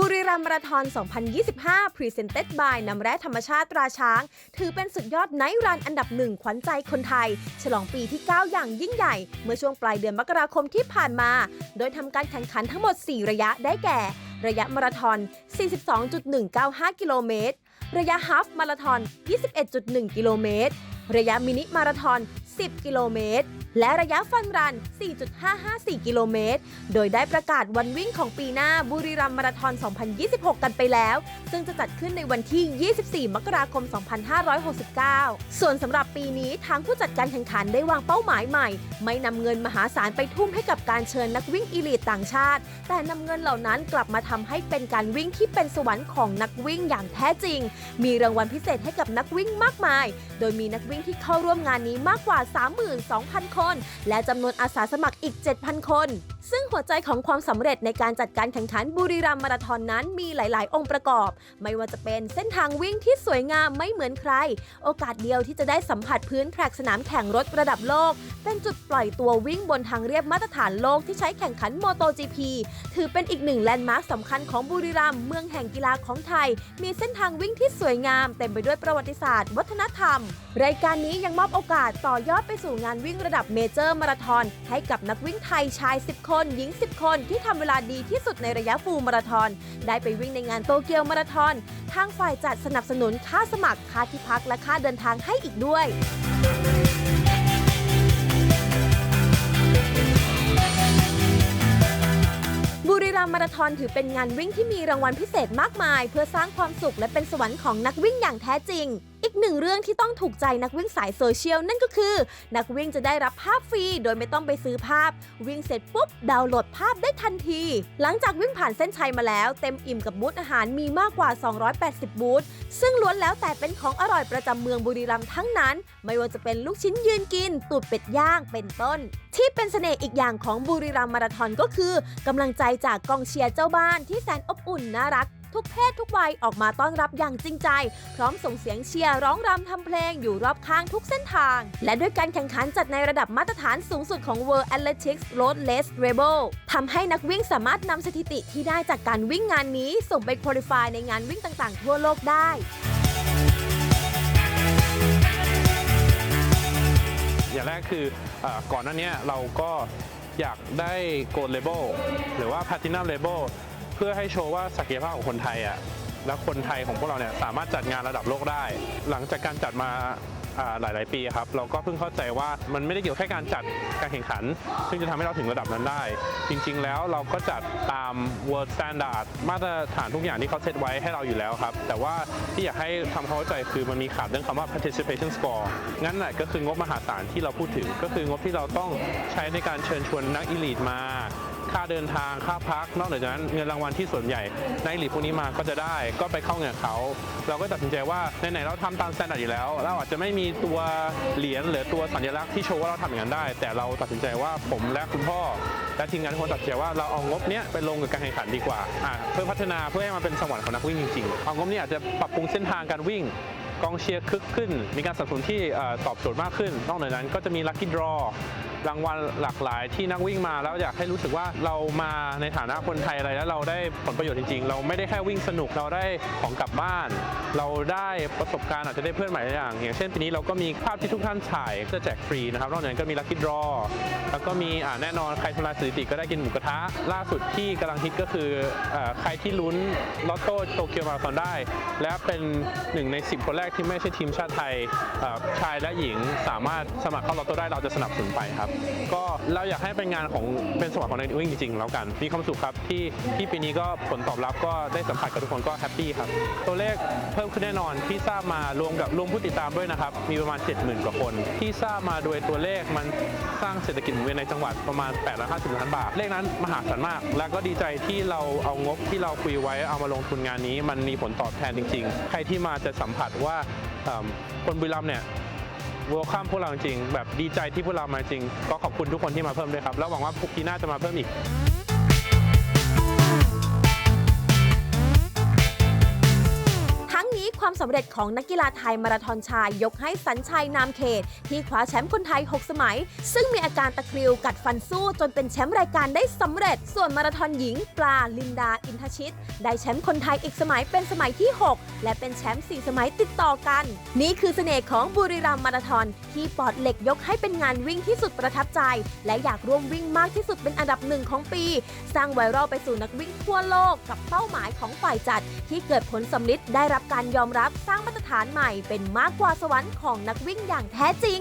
บุรีรัมย์มาราธอน 2025 Presented by น้ำแร่ธรรมชาติตราช้าง ถือเป็นสุดยอดไนท์รันอันดับหนึ่งขวัญใจคนไทย ฉลองปีที่ 9 อย่างยิ่งใหญ่ เมื่อช่วงปลายเดือนมกราคมที่ผ่านมา โดยทำการแข่งขันทั้งหมด 4 ระยะได้แก่ ระยะมาราธอน 42.195 กิโลเมตร ระยะฮาฟมาราธอน 21.1 กิโลเมตร ระยะมินิมาราธอน 10 กิโลเมตร และระยะฟันรัน 4.554 กิโลเมตร โดยได้ประกาศวันวิ่งของปีหน้าบุรีรัมย์มาราธอน 2026 กันไปแล้ว ซึ่งจะจัดขึ้นในวันที่ 24 มกราคม 2569 ส่วนสำหรับปีนี้ทางผู้จัดการแข่งขันได้วางเป้าหมายใหม่ ไม่นำเงินมหาศาลไปทุ่มให้กับการเชิญนักวิ่งอีลีตต่างชาติ แต่นำเงินเหล่านั้นกลับมาทำให้เป็นการวิ่งที่เป็นสวรรค์ของนักวิ่งอย่างแท้จริง มีรางวัลพิเศษให้กับนักวิ่งมากมาย โดยมีนักวิ่งที่เข้าร่วมงานนี้มากกว่า 32,000 คนและจำนวนอาสาสมัครอีก 7,000 คน ซึ่งหัวใจของความสำเร็จในการจัดการแข่งขันบุรีรัมย์มาราธอนนั้นมีหลาย ๆ องค์ประกอบ ไม่ว่าจะเป็นเส้นทางวิ่งที่สวยงามไม่เหมือนใคร โอกาสเดียวที่จะได้สัมผัสพื้นแทร็กสนามแข่งรถระดับโลก เป็นจุดปล่อยตัววิ่งบนทางเรียบมาตรฐานโลกที่ใช้แข่งขัน MotoGP ถือเป็นอีกหนึ่งแลนด์มาร์คสำคัญของบุรีรัมย์เมืองแห่งกีฬาของไทย มีเส้นทางวิ่งที่สวยงาม เต็มไปด้วยประวัติศาสตร์ วัฒนธรรม รายการนี้ยังมอบโอกาสต่อยอดไปสู่งานวิ่งระดับเมเจอร์มาราธอนให้กับนักวิ่งไทยชาย 10 คนคนหญิง 10 คนที่ทำเวลาดีที่สุดในระยะฟูลมาราธอน ได้ไปวิ่งในงานโตเกียวมาราธอน ทางฝ่ายจัดสนับสนุนค่าสมัครค่าที่พักและค่าเดินทางให้อีกด้วยบุรีรัมมาราธอนถือเป็นงานวิ่งที่มีรางวัลพิเศษมากมาย เพื่อสร้างความสุขและเป็นสวรรค์ของนักวิ่งอย่างแท้จริง อีกหนึ่งเรื่องที่ต้องถูกใจนักวิ่งสายโซเชียลนั่นก็คือ นักวิ่งจะได้รับภาพฟรีโดยไม่ต้องไปซื้อภาพ วิ่งเสร็จปุ๊บ ดาวน์โหลดภาพได้ทันที หลังจากวิ่งผ่านเส้นชัยมาแล้ว เต็มอิ่มกับบูธอาหารมีมากกว่า 280 บูธซึ่งล้วนแล้วแต่เป็นของอร่อยประจำเมืองบุรีรัมย์ทั้งนั้น ไม่ว่าจะเป็นลูกชิ้นยืนกินตูดเป็ดย่างเป็นต้น ที่เป็นเสน่ห์อีกอย่างของบุรีรัมย์มาราธอนก็คือกำลังใจจากกองเชียร์เจ้าบ้านที่แสนอบอุ่นน่ารัก ทุกเพศทุกวัยออกมาต้อนรับอย่างจริงใจ พร้อมส่งเสียงเชียร์ร้องรำทำเพลงอยู่รอบข้างทุกเส้นทาง และด้วยการแข่งขันจัดในระดับมาตรฐานสูงสุดของ World Athletics Road Race Rebel ทำให้นักวิ่งสามารถนำสถิติที่ได้จากการวิ่งงานนี้ ส่งไปคุริฟายในงานวิ่งต่างๆ ทั่วโลกได้อย่างแรกคืออก่อนหน้านี้เราก็อยากได้โกล d เลเ l ลหรือว่าแพ t ตินัม เพื่อให้โชว์ว่าศักยภาพของคนไทยอะและคนไทยของพวกเราเนี่ยสามารถจัดงานระดับโลกได้ หลังจากการจัดมาอ่าหลาย ๆ ปีครับเราก็เพิ่งเข้าใจว่ามันไม่ได้เกี่ยวแค่การจัดการแข่งขัน ซึ่งจะทำให้เราถึงระดับนั้นได้ จริง ๆ แล้วเราก็จัดตาม world standard มาตรฐานทุกอย่างที่เขาเซตไว้ให้เราอยู่แล้วครับ แต่ว่าที่อยากให้ทำเข้าใจคือมันมีขาดเรื่องคำว่า participation score งั้นแหละก็คืองบมหาศาลที่เราพูดถึง ก็คืองบที่เราต้องใช้ในการเชิญชวนนักอีลีทมา ค่าเดินทางค่าพัก นอกจากนั้นเงินรางวัลที่ส่วนใหญ่ในหลีกพวกนี้มาก็จะได้ก็ไปเข้าเงินเขา เราก็ตัดสินใจว่าไหนๆเราทำตามสแตนดาร์ดอยู่แล้ว เราอาจจะไม่มีตัวเหรียญหรือตัวสัญลักษณ์ที่โชว์ว่าเราทำอย่างนั้นได้ แต่เราตัดสินใจว่าผมและคุณพ่อและทีมงานทุกคนตัดสินใจว่าเราเอางบเนี้ยไปลงกับการแข่งขันดีกว่าเพื่อพัฒนาเพื่อให้มันเป็นสวรรค์ของนักวิ่งจริงๆ เอางบเนี้ยอาจจะปรับปรุงเส้นทางการวิ่งกองเชียร์คึกขึ้น มีการสนับสนุนที่ตอบโจทย์มากขึ้น นอกจากนั้นก็จะมีลัคกี้ดรอรางวัลหลากหลายที่นักวิ่งมาแล้วอยากให้รู้สึกว่าเรามาในฐานะคนไทยอะไรแล้วเราได้ผลประโยชน์จริง ๆ เราไม่ได้แค่วิ่งสนุกเราได้ของกลับบ้าน เราได้ประสบการณ์อาจจะได้เพื่อนใหม่อย่าง อย่างเช่นปีนี้เราก็มีภาพที่ทุกท่านถ่ายจะแจกฟรีนะครับนอกจากนั้นก็มีลัคกี้ดรอแล้วก็มีแน่นอนใครทำลายสถิติก็ได้กินหมูกระทะล่าสุดที่กำลังฮิตก็คืออใครที่ลุ้นลอตโต้โตเกียวมาราธอนได้ และเป็นหนึ่งใน 10 คนแรกที่ไม่ใช่ทีมชาติไทยชายและหญิงสามารถสมัครเข้าลอตโต้ได้เราจะสนับสนุนไปครับก็เราอยากให้เป็นงานของเป็นสวรรค์ของนักวิ่งจริงๆแล้วกัน มีความสุขครับที่ที่ปีนี้ก็ผลตอบรับก็ได้สัมผัสกับทุกคนก็แฮปปี้ครับ ตัวเลขเพิ่มขึ้นแน่นอนที่ทราบมารวมกับรวมผู้ติดตามด้วยนะครับ มีประมาณ 70,000 กว่าคน ที่ทราบมาโดยตัวเลขมันสร้างเศรษฐกิจหมุนเวียนในจังหวัดประมาณ850ล้านบาท เลขนั้นมหาศาลมาก และก็ดีใจที่เราเอางบที่เราคุยไว้เอามาลงทุนงานนี้ มันมีผลตอบแทนจริง ๆ ใครที่มาจะสัมผัสว่าคนบุรีรัมย์เนี่ย วอลคัมพวกเราจริงแบบดีใจที่พวกเรามาจริง ก็ขอบคุณทุกคนที่มาเพิ่มด้วยครับ แล้วหวังว่าปีหน้าจะมาเพิ่มอีก ความความสำเร็จของนักกีฬาไทยมาราธอนชาย ยกให้สัญชัยนามเขต ที่คว้าแชมป์คนไทย 6 สมัย ซึ่งมีอาการตะคริวกัดฟันสู้จนเป็นแชมป์รายการได้สำเร็จ ส่วนมาราธอนหญิง ปลาลินดาอินทชิต ได้แชมป์คนไทยอีกสมัยเป็นสมัยที่ 6 และเป็นแชมป์4สมัยติดต่อกัน นี่คือเสน่ห์ของบุรีรัมย์มาราธอนที่ปอดเหล็กยกให้เป็นงานวิ่งที่สุดประทับใจ และอยากร่วมวิ่งมากที่สุดเป็นอันดับหนึ่งของปี สร้างไวรัลไปสู่นักวิ่งทั่วโลกกับเป้าหมายของฝ่ายจัด ที่เกิดผลสำลิดได้รับการยอมรับรับสร้างมาตรฐานใหม่เป็นมากกว่าสวรรค์ของนักวิ่งอย่างแท้จริง